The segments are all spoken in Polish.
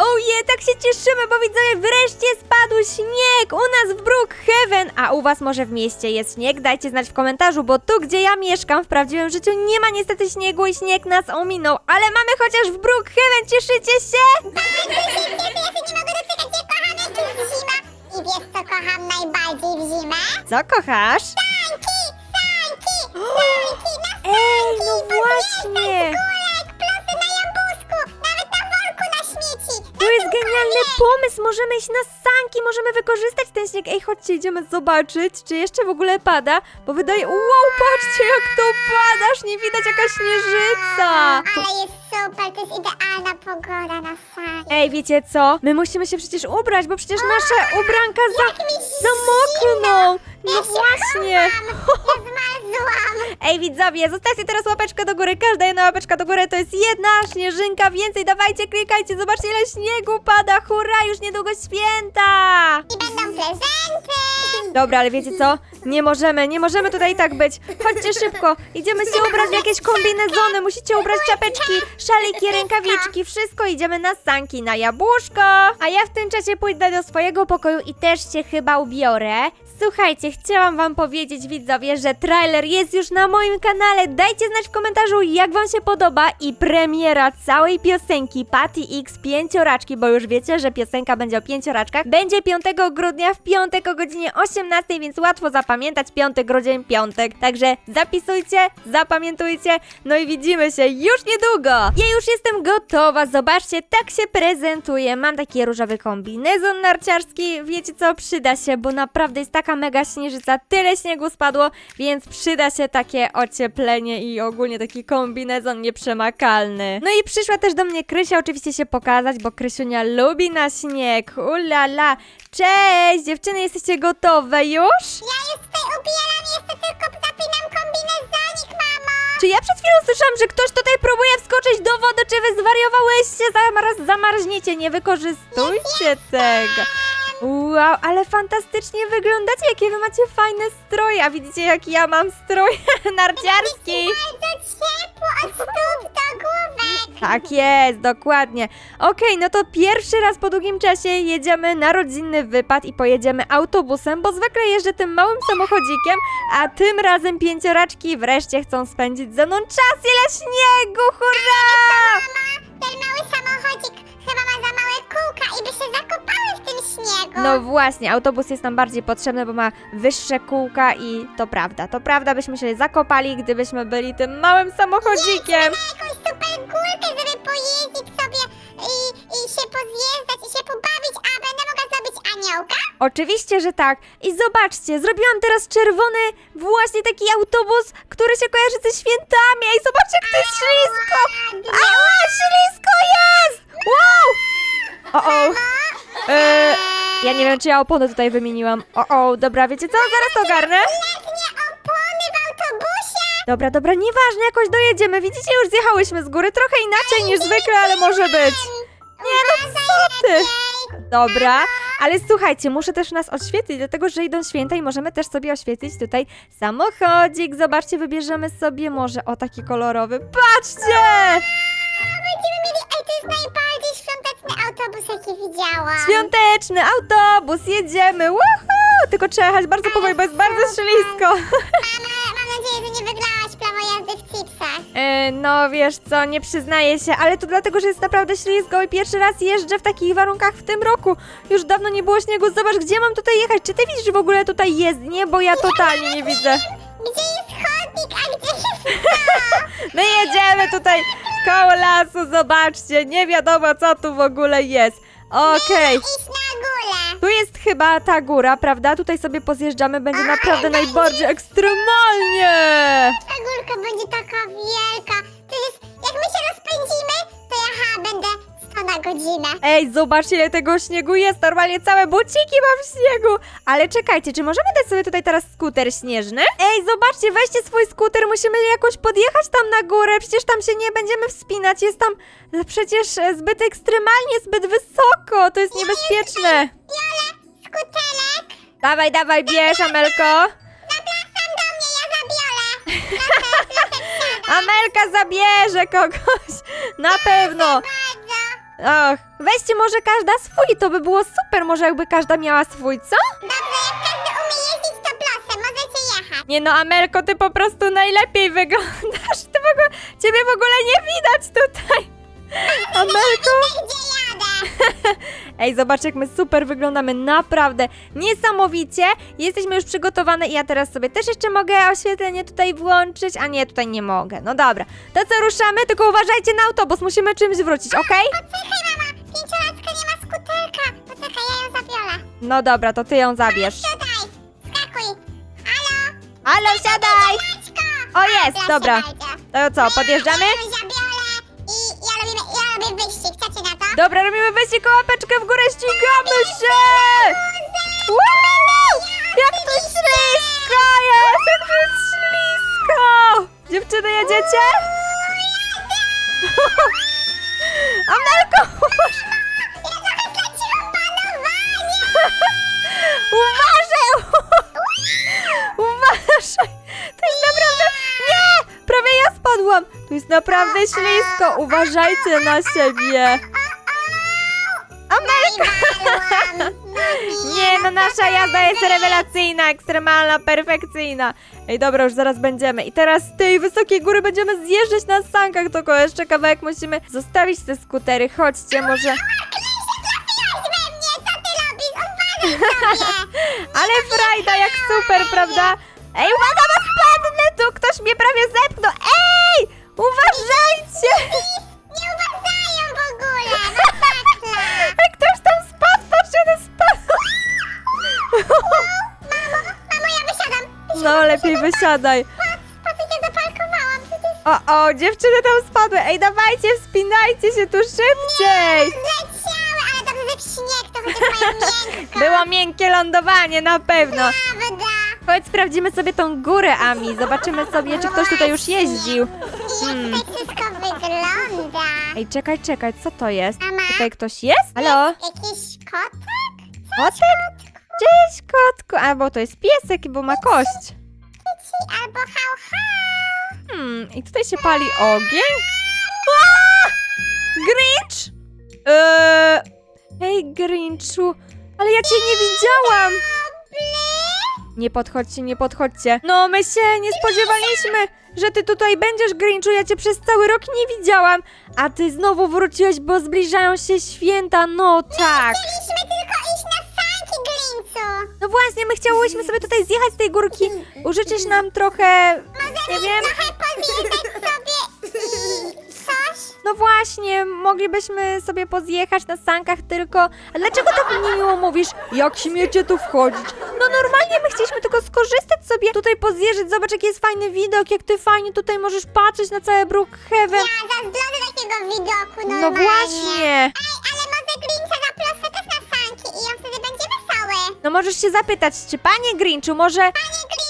Oje, tak się cieszymy, bo widzowie, wreszcie spadł śnieg u nas w Brookhaven, a u was może w mieście jest śnieg? Dajcie znać w komentarzu, bo tu, gdzie ja mieszkam, w prawdziwym życiu nie ma niestety śniegu i śnieg nas ominął, ale mamy chociaż w Brookhaven, cieszycie się? Kocham jak jest zima. I wiesz co kocham najbardziej w zimę? Co kochasz? Sanki, sanki, sanki, na Ej, no właśnie! Genialny pomysł, możemy iść na sanki, możemy wykorzystać ten śnieg. Ej, chodźcie, idziemy zobaczyć, czy jeszcze w ogóle pada, bo wydaje, wow, patrzcie jak to pada, aż nie widać jaka śnieżyca. Ale jest super, to jest idealna pogoda na sanki. Ej, wiecie co? My musimy się przecież ubrać, bo przecież nasze ubranka za, Jak mi zamokną. No Ja się właśnie. chowam, Ja. Ej, widzowie, zostawcie teraz łapeczkę do góry. Każda jedna łapeczka do góry to jest jedna śnieżynka więcej. Dawajcie, klikajcie, zobaczcie ile śniegu pada. Hurra, już niedługo święta. I będą prezenty. Dobra, ale wiecie co? Nie możemy, nie możemy tutaj tak być. Chodźcie szybko, idziemy się ubrać w jakieś kombinezony, musicie ubrać czapeczki, szaliki, rękawiczki, wszystko idziemy na sanki, na jabłuszko. A ja w tym czasie pójdę do swojego pokoju i też się chyba ubiorę. Słuchajcie, chciałam wam powiedzieć widzowie, że trailer jest już na moim kanale. Dajcie znać w komentarzu, jak wam się podoba i premiera całej piosenki Patty X pięcioraczki, bo już wiecie, że piosenka będzie o pięcioraczkach. Będzie 5 grudnia w piątek o godzinie 18, więc łatwo zapamiętać 5 grudzień, piątek. Także zapisujcie, zapamiętujcie, no i widzimy się już niedługo. Ja już jestem gotowa, zobaczcie, tak się prezentuję. Mam taki różowy kombinezon narciarski, wiecie co, przyda się, bo naprawdę jest taka mega śnieżyca, tyle śniegu spadło, więc przyda się takie ocieplenie i ogólnie taki kombinezon nieprzemakalny. No i przyszła też do mnie Krysia oczywiście się pokazać, bo Krysiunia lubi na śnieg. Ulala. Cześć, dziewczyny, jesteście gotowe już? Ja już tutaj ubieram, jeszcze tylko zapinam kombinezonik, mamo. Czy ja przed chwilą słyszałam, że ktoś tutaj próbuje wskoczyć do wody? Czy wy zwariowałyście? Zaraz zamarzniecie, nie wykorzystujcie tego. Wow, ale fantastycznie wyglądacie, jakie wy macie fajne stroje. A widzicie, jak ja mam strój narciarski? Bardzo ciepło od stóp do główek. Tak jest, dokładnie. Okej, no to pierwszy raz po długim czasie jedziemy na rodzinny wypad i pojedziemy autobusem, bo zwykle jeżdżę tym małym samochodzikiem, a tym razem pięcioraczki wreszcie chcą spędzić ze mną czas. Ile śniegu, hurra! Mama, No właśnie, autobus jest nam bardziej potrzebny, bo ma wyższe kółka i to prawda. To prawda, byśmy się zakopali, gdybyśmy byli tym małym samochodzikiem. Na jakąś super górkę, żeby pojeździć sobie i, i się pozjeżdżać i się pobawić, a będę mogła zrobić aniołka? Oczywiście, że tak. I zobaczcie, zrobiłam teraz czerwony właśnie taki autobus, który się kojarzy ze świętami. Ej, zobaczcie, jak to jest ślisko! A, ślisko jest! Wow! O, o. E, ja nie wiem, czy ja opony tutaj wymieniłam. O, o, dobra, wiecie co? Zaraz to ogarnę. Letnie opony w autobusie? Dobra, dobra, nieważne, jakoś dojedziemy. Widzicie, już zjechałyśmy z góry, trochę inaczej niż zwykle, ale może być. Nie, no co ty? Dobra, ale słuchajcie, muszę też nas oświetlić, dlatego że idą święta i możemy też sobie oświetlić tutaj samochodzik. Zobaczcie, wybierzemy sobie może o taki kolorowy. Patrzcie! Będziemy mieli, ej, to jest najbardziej świąteczny autobus, jaki widziałam. Świąteczny autobus, jedziemy! Woohoo! Tylko trzeba jechać bardzo powoli, bo jest bardzo ślisko. Mama, mam nadzieję, że nie wyglałaś prawo jazdy w chipsach. E, no wiesz co, nie przyznaję się, ale to dlatego, że jest naprawdę ślisko i pierwszy raz jeżdżę w takich warunkach w tym roku. Już dawno nie było śniegu, zobacz, gdzie mam tutaj jechać. Czy ty widzisz, że w ogóle tutaj jest, nie? Bo ja totalnie nie widzę. Gdzie jest chodnik, a? My jedziemy tutaj koło lasu, zobaczcie, nie wiadomo co tu w ogóle jest. Okej, Idź na górę. tu jest chyba ta góra, prawda? Tutaj sobie pozjeżdżamy, będzie naprawdę najbardziej ekstremalnie. Ta górka będzie taka wielka. To jest, jak my się rozpędzimy, to ja ha, będę 100 na godzinę. Ej, zobaczcie ile tego śniegu jest, normalnie całe buciki mam w śniegu. Ale czekajcie, czy możemy dać sobie tutaj teraz skuter śnieżny? Ej, zobaczcie, weźcie swój skuter, musimy jakoś podjechać tam na górę, przecież tam się nie będziemy wspinać, jest tam e, przecież e, zbyt ekstremalnie, zbyt wysoko, to jest niebezpieczne. Jola, skuterek. Dawaj, dawaj, bierz, Amelko. Zapraszam do mnie, ja zabiorę. Proszę, proszę wsiadać. Amelka zabierze kogoś, na pewno. Ach, weźcie może każda swój, to by było super, może jakby każda miała swój, co? Dobrze, jak każdy umie jeździć, to proszę, możecie jechać. Nie no, Amelko, ty po prostu najlepiej wyglądasz. Ty w ogóle, ciebie w ogóle nie widać tutaj. Amelko. Gdzie jadę? Ej, zobacz jak my super wyglądamy, naprawdę. Niesamowicie. Jesteśmy już przygotowane i ja teraz sobie też jeszcze mogę oświetlenie tutaj włączyć, a nie, tutaj nie mogę. No dobra, to co ruszamy, tylko uważajcie na autobus, musimy czymś wrócić, okej? Poczekaj, mama, pięciolatka nie ma skuterka. Poczekaj, ja ją zabiorę. No dobra, to ty ją zabierz. Tutaj, skakuj. Halo? Ale siadaj! Maćko! O, jest, dobra. To co, podjeżdżamy? Ja ją zabiorę i ja robię, ja robię wyścig. Chcecie na? Dobra, robimy wyścig, łapeczkę w górę, ścigamy się! Wow! Jak to ślisko jest! Jak to jest ślisko! Dziewczyny, jedziecie? Amelko, uważ- Ja trochę straciłam panowanie! uważaj! Uważaj! To jest naprawdę... Nie! Prawie ja spadłam! To jest naprawdę ślisko! Uważajcie na siebie! Nasza jazda jest rewelacyjna, ekstremalna, perfekcyjna. Ej, dobra, już zaraz będziemy. I teraz z tej wysokiej góry będziemy zjeżdżać na sankach, tylko jeszcze kawałek musimy zostawić te skutery. Chodźcie, może... Trafiłaś we mnie! Co ty robisz? Uważaj sobie! Ale frajda, jak super, prawda? Ej, uwaga, bo spadnę tu! Ktoś mnie prawie zepchnął! Ej! Uważajcie! Nie uważają w ogóle! Masakra! Ej, ktoś tam spadł, patrzcie, ten spadł! Mamo, ja wysiadam! No, lepiej wysiadaj. Patrz, jak ja zaparkowałam! Przecież O, o, dziewczyny tam spadły. Ej, dawajcie, wspinajcie się tu szybciej! zleciały, ale dobrze, że w śnieg to chociaż mają miękko. Było miękkie lądowanie, na pewno. Prawda? Chodź, sprawdzimy sobie tą górę, Ami. Zobaczymy sobie, czy ktoś tutaj już jeździł. I jak tutaj wszystko wygląda. Ej, czekaj, czekaj, co to jest? Tutaj ktoś jest? Halo? Jakiś kotek? Kotek? Cześć, kotku. Albo to jest piesek, bo ma kość. Ci albo hał hał. Hmm, i tutaj się pali ogień. Aaa! Grinch! Eee, hej, Grinchu, ale ja cię nie widziałam. Nie podchodźcie, nie podchodźcie. No, my się nie spodziewaliśmy, że ty tutaj będziesz, Grinchu. Ja cię przez cały rok nie widziałam. A ty znowu wróciłeś, bo zbliżają się święta. No tak. Chcieliśmy tylko iść na Grincu. No właśnie, my chciałyśmy sobie tutaj zjechać z tej górki. Użyczysz nam trochę, nie wiem. Trochę pozwiedzać sobie i coś. No właśnie, moglibyśmy sobie pozjechać na sankach tylko. A dlaczego tak niemiło mówisz? Jak śmiecie tu wchodzić? No normalnie my chcieliśmy tylko skorzystać sobie, tutaj pozjeżdżać, zobacz jaki jest fajny widok, jak ty fajnie tutaj możesz patrzeć na całe Brookhaven. Ja zazdrodzę takiego widoku No normalnie. właśnie. Ej, ale może Grinca No możesz się zapytać, czy panie Grinchu może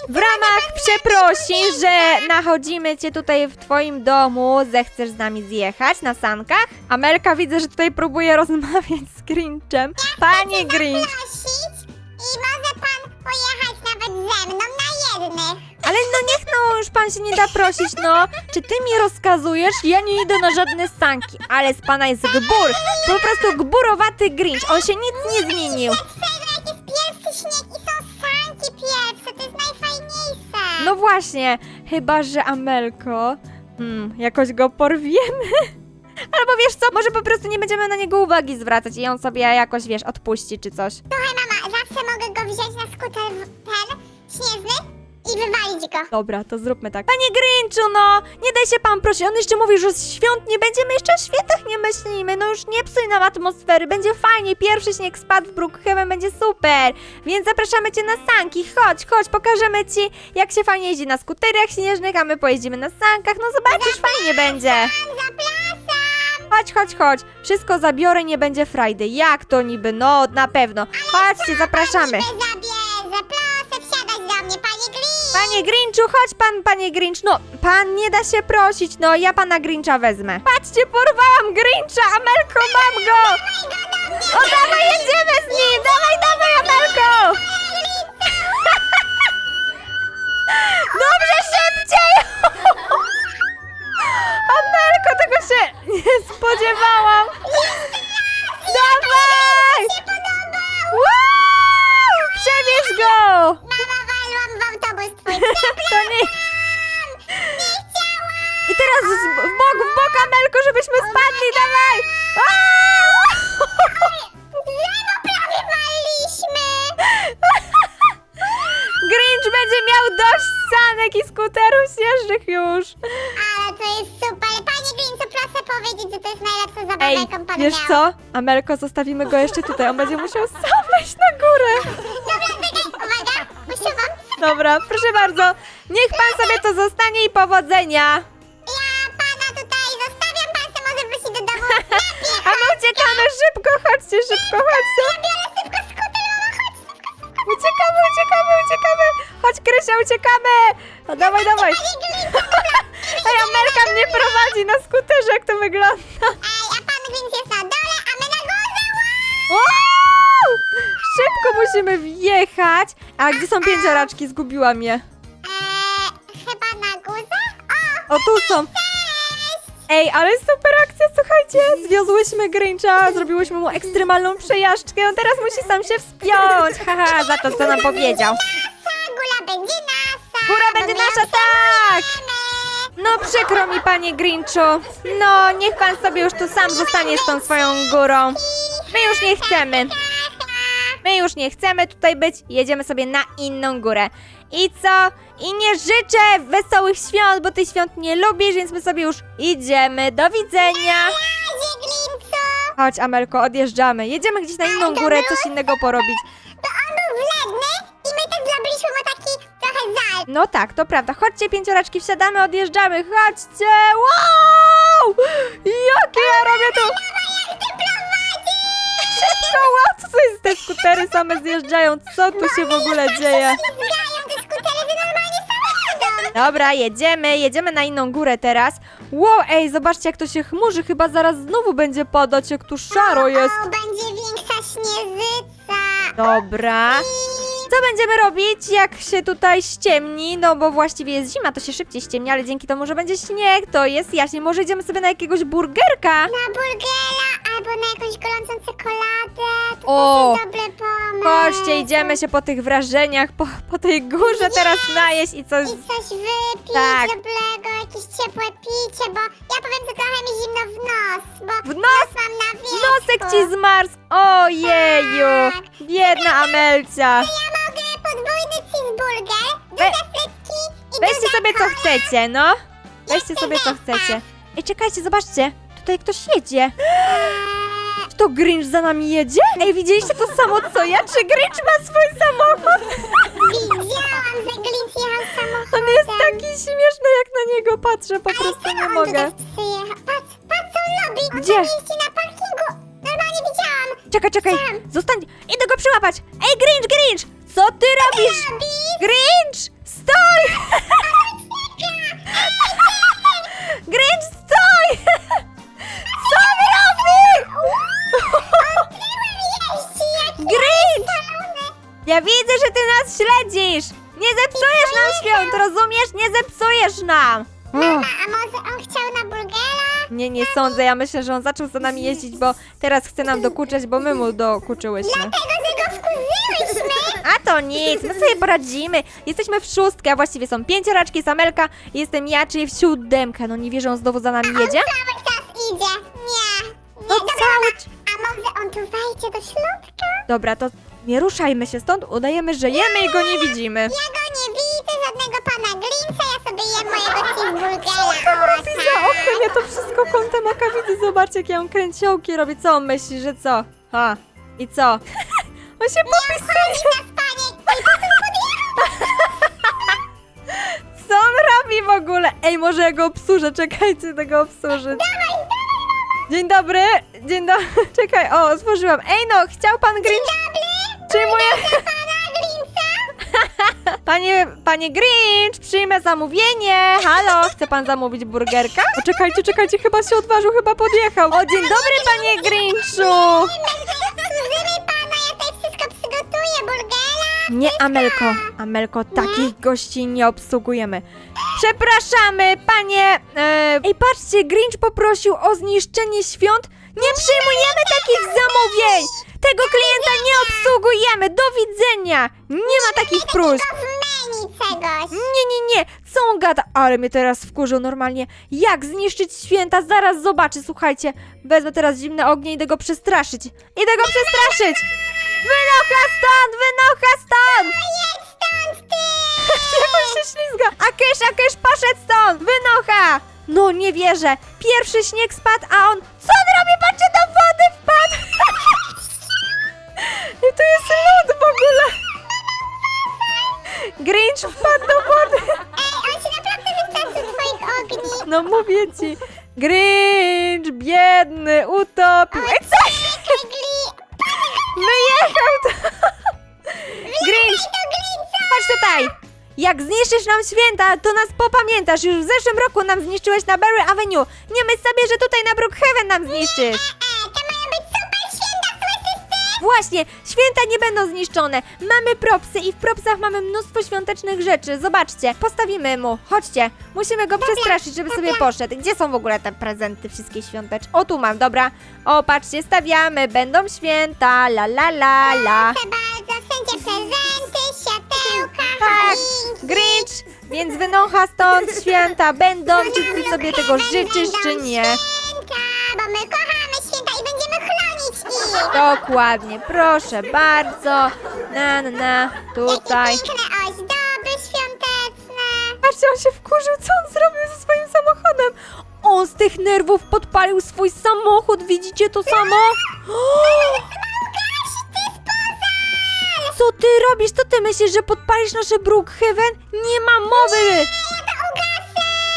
w ramach przeprosin, że nachodzimy cię tutaj w twoim domu, zechcesz z nami zjechać na sankach? Amelka widzę, że tutaj próbuje rozmawiać z Grinchem. Panie Grinch. prosić i może pan pojechać nawet ze mną na jednych. Ale no niech no, już pan się nie da prosić, no. Czy ty mi rozkazujesz? Ja nie idę na żadne sanki, ale z pana jest gbur. Po prostu gburowaty Grinch, on się nic nie zmienił. No właśnie, chyba że Amelko, hmm, jakoś go porwiemy. Albo wiesz co, może po prostu nie będziemy na niego uwagi zwracać i on sobie jakoś, wiesz, odpuści czy coś. Słuchaj mama, zawsze mogę go wziąć na skuter w- ten śnieżny i wywalić go. Dobra, to zróbmy tak. Panie Grinchu, no, nie daj się pan prosić. On jeszcze mówi, że z świąt nie będziemy, jeszcze o świętach nie myślimy. No już nie psuj nam atmosfery, będzie fajnie. Pierwszy śnieg spadł w Brookhaven, będzie super. Więc zapraszamy cię na sanki. Chodź, chodź, pokażemy ci, jak się fajnie jeździ na skuterach śnieżnych, a my pojeździmy na sankach. No zobaczysz, fajnie będzie. Tam zapraszam. Chodź, chodź, chodź. Wszystko zabiorę, nie będzie Friday. Jak to niby? No, na pewno. Chodźcie, zapraszamy. Niby Panie Grinchu, chodź pan, panie Grinch. No, pan nie da się prosić, no ja pana Grincha wezmę. Patrzcie, porwałam Grincha, Amelko, mam go! O, dawaj, jedziemy z nim! Dawaj, dawaj, Amelko! Dobrze, szybciej! Amelko, tego się nie spodziewałam! Dawaj! Przewieź go! nie... nie chciałam! I teraz z, w bok, w bok, Amelku, żebyśmy spadli, dawaj! Aaa! Drzewo! Grinch będzie miał dość sanek i skuterów śnieżnych już. Ale to jest super. Panie Grincu, proszę powiedzieć, że to jest najlepsza zabawa, Ej, jaką pan wiesz miał. co? Amelko, zostawimy go jeszcze tutaj, on będzie musiał sam wejść na górę. Dobra, Dobra, proszę bardzo, niech pan sobie to zostanie i powodzenia. Ja pana tutaj zostawiam, pan se może wrócić do domu. Lepiej, A my uciekamy, szybko, chodźcie, szybko, chodźcie. ja biorę szybko skuter, mama, chodź szybko, szybko. Uciekamy, uciekamy, uciekamy. Chodź, Krysia, uciekamy. No, dawaj, dawaj. Panie Grincu, Ej, Amelka mnie prowadzi na skuterze, jak to wygląda. Ej, a pan Grinc jest na dole, a my na górze. Wow! Wow! Szybko musimy wjechać. A gdzie są pięcioraczki? Zgubiłam je. Eee, chyba na górze? O, O, tu są. Ej, ale super akcja, słuchajcie. Zwiozłyśmy Grincha, zrobiłyśmy mu ekstremalną przejażdżkę. On teraz musi sam się wspiąć. Haha, za to, co nam powiedział. będzie nasa. Góra bo będzie my nasza, ją tak! przejmujemy. No przykro mi, panie Grinchu. No, niech pan sobie już tu sam zostanie z tą swoją górą. My już nie chcemy. My już nie chcemy tutaj być, jedziemy sobie na inną górę. I co? I nie życzę wesołych świąt, bo ty świąt nie lubisz, więc my sobie już idziemy. Do widzenia. Chodź, Amelko, odjeżdżamy. Jedziemy gdzieś na inną górę, coś innego porobić. to on był wredny i my też zrobiliśmy mu taki trochę żal. No tak, to prawda. Chodźcie, pięcioraczki, wsiadamy, odjeżdżamy. Chodźcie! Wow! Jakie skutery same zjeżdżają. Co tu się w ogóle dzieje? Dobra, jedziemy, jedziemy na inną górę teraz. Wow, ej, zobaczcie jak to się chmurzy, chyba zaraz znowu będzie padać, jak tu szaro jest. O, będzie większa śnieżyca. Dobra. Co będziemy robić, jak się tutaj ściemni? No bo właściwie jest zima, to się szybciej ściemni, ale dzięki temu, że będzie śnieg, to jest jaśnie. Może idziemy sobie na jakiegoś burgerka? Na burgera albo na jakąś gorącą czekoladę. To O, też jest dobry pomysł. Chodźcie, idziemy się po tych wrażeniach, po, po tej górze teraz najeść i coś... I coś wypić Tak. dobrego, jakieś ciepłe picie, bo ja powiem, że trochę mi zimno w nos, bo W nos? mam na wierzchu. Nosek ci zmarzł! Ojeju! Tak. Biedna Amelcia! Ja mogę podwójny cheeseburger, duże frytki i Weźcie duża sobie co chcecie, no. Weźcie sobie co chcecie. Ej, czekajcie, zobaczcie. Tutaj ktoś jedzie. Eee, Czy to Grinch za nami jedzie? Ej, widzieliście to samo co ja? Czy Grinch ma swój samochód? Widziałam, że Grinch jechał samochodem. On jest taki śmieszny, jak na niego patrzę, po prostu Ale nie on mogę. tutaj przyjechał? Patrz, patrz co on robi. On Gdzie? tam jeździ Czekaj, czekaj, zostań, idę go przyłapać. Ej, Grinch, Grinch, co ty robisz? Robi. Grinch, stój! nie, sądzę. Ja myślę, że on zaczął za nami jeździć, bo teraz chce nam dokuczać, bo my mu dokuczyłyśmy. Tego, że go wkurzyłyśmy. A to nic, my sobie poradzimy. Jesteśmy w szóstkę, a właściwie są pięcioraczki, jest Amelka, jestem ja, czyli w siódemkę. No nie wierzę, on znowu za nami jedzie? Cały czas idzie. Nie. Nie, No dobra, cały A może on tu wejdzie do środka? Dobra, to nie ruszajmy się stąd, udajemy, że jemy i go nie widzimy. Ja go nie widzę, żadnego pana Grincha, ja sobie jem mojego cheeseburgera. Robi za oknem, ja to wszystko kątem oka widzę. Zobaczcie, jakie on kręciołki robi. Co on myśli, że co? Ha, i co? On się popisuje. na spanie. Ej, po co? Co on robi w ogóle? Ej, może ja go obsłużę, czekajcie, tego obsłużyć. Dzień dobry, dzień dobry, czekaj, o, otworzyłam. Ej no, chciał pan Grinch... Przyjmuję... Pana Grincha? Panie, panie Grinch, przyjmę zamówienie. Halo, chce pan zamówić burgerka? O, czekajcie, czekajcie, chyba się odważył, chyba podjechał. O, dzień dobry, panie Grinchu. Pana, ja tutaj wszystko przygotuję, burgera. Nie, Amelko, Amelko, takich gości nie obsługujemy. Przepraszamy, panie... E... Ej, patrzcie, Grinch poprosił o zniszczenie świąt. Nie przyjmujemy takich zamówień. Tego klienta nie obsługujemy. Nie ma takich próśb. Tylko w menu czegoś. Nie, nie, nie, co on gada? Ale mnie teraz wkurzył normalnie. Jak zniszczyć święta? Zaraz zobaczy, słuchajcie. Wezmę teraz zimne ognie i idę go przestraszyć. Idę go przestraszyć! Wynocha stąd, wynocha stąd! Jedź stąd, ty! On się ślizga. Akysz, Akysz, poszedł stąd! Wynocha! No nie wierzę. Pierwszy śnieg spadł, a on... Co on robi? Patrzcie, do wody wpadł! I tu jest lód w ogóle. Grinch wpadł do wody. Ej, on się naprawdę wystraszył twoich ogni. No mówię ci. Grinch, biedny, utopił. Ej, co? Wyjechał to. Grinch, glinca! chodź tutaj. Jak zniszczysz nam święta, to nas popamiętasz. Już w zeszłym roku nam zniszczyłeś na Berry Avenue. Nie myśl sobie, że tutaj na Brookhaven nam zniszczysz. Właśnie, święta nie będą zniszczone. Mamy propsy i w propsach mamy mnóstwo świątecznych rzeczy. Zobaczcie, postawimy mu. Chodźcie, musimy go przestraszyć, żeby sobie poszedł. Gdzie są w ogóle te prezenty wszystkie świąteczne? O, tu mam, dobra. O, patrzcie, stawiamy, będą święta, la la la la. Proszę bardzo, wszędzie prezenty, światełka, Tak, choinki. Grinch, więc wynocha stąd, święta będą, czy ty sobie tego życzysz, czy nie. Święta, bo my kochamy Dokładnie, proszę bardzo. Na, na, na, tutaj. Jakie piękne ozdoby świąteczne. Patrzcie, on się wkurzył, co on zrobił ze swoim samochodem. On z tych nerwów podpalił swój samochód, widzicie to samo? Co ty robisz? Co ty myślisz, że podpalisz nasze Brookhaven? Nie ma mowy!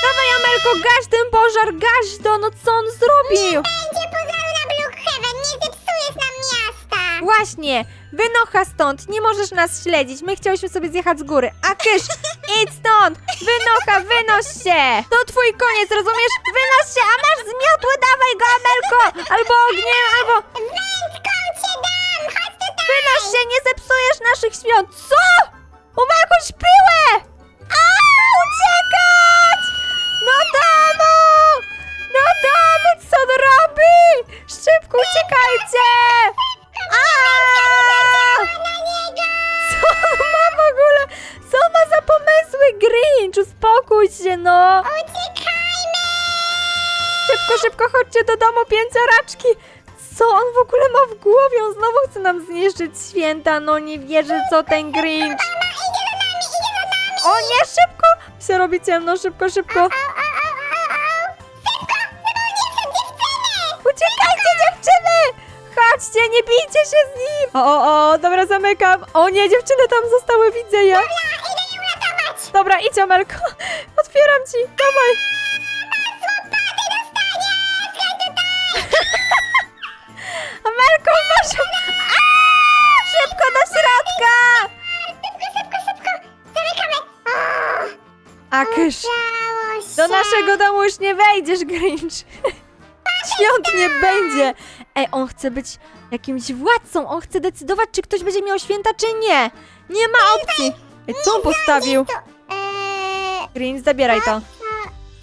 Dawaj, Amelko, gaś ten pożar, gaś to, no co on zrobił? Będzie Właśnie, wynocha stąd, nie możesz nas śledzić, my chciałyśmy sobie zjechać z góry. A kysz, idź stąd, wynocha, wynoś się. To twój koniec, rozumiesz? Wynoś się, a masz zmiotły, dawaj go, Amelko, albo ogniem, albo... Wędką cię dam, chodź tutaj. Wynoś się, nie zepsujesz naszych świąt. Co? On ma jakąś piłę! A, uciekać! No domu! No domu, co on robi? Szybko uciekajcie! Chodźcie do domu, pięcioraczki! Co on w ogóle ma w głowie? On znowu chce nam zniszczyć święta, no nie wierzę, co ten Grinch! Mama idzie za nami, idzie za nami. O nie, szybko! Się robi ciemno, szybko, szybko! Uciekajcie, dziewczyny! Chodźcie, nie bijcie się z nim! O, o, o, dobra, zamykam. O nie, dziewczyny tam zostały, widzę je. Dobra, idź, Amelko. Otwieram ci, dawaj. Aaa! Szybko do środka! Szybko, szybko, szybko. Zamykamy. O, Akysz, udało się. do naszego domu już nie wejdziesz, Grinch. Świąt nie będzie. Ej, on chce być jakimś władcą. On chce decydować, czy ktoś będzie miał święta, czy nie. Nie ma opcji. Ej, co on postawił? Eee, Grinch, zabieraj to. co,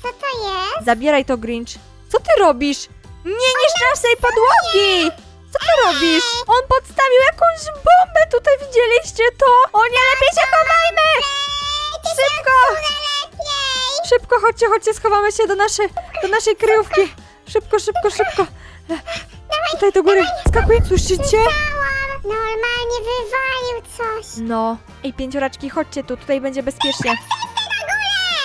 co to jest? Zabieraj to, Grinch. Co ty robisz? Nie niszcz naszej podłogi! Co ty robisz? On podstawił jakąś bombę, tutaj widzieliście to? O nie, lepiej się chowajmy! Szybko! Szybko, chodźcie, chodźcie, schowamy się do naszej, do naszej kryjówki. Szybko, szybko, szybko. Tutaj do góry. Skakuj, słyszycie? Normalnie wywalił coś. No. Ej, pięcioraczki, chodźcie tu, tutaj będzie bezpiecznie.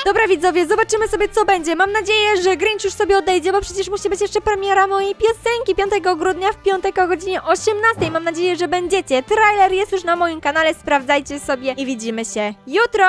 Dobra widzowie, zobaczymy sobie co będzie. Mam nadzieję, że Grinch już sobie odejdzie, bo przecież musi być jeszcze premiera mojej piosenki 5 grudnia w piątek o godzinie 18. Mam nadzieję, że będziecie. Trailer jest już na moim kanale, sprawdzajcie sobie i widzimy się jutro.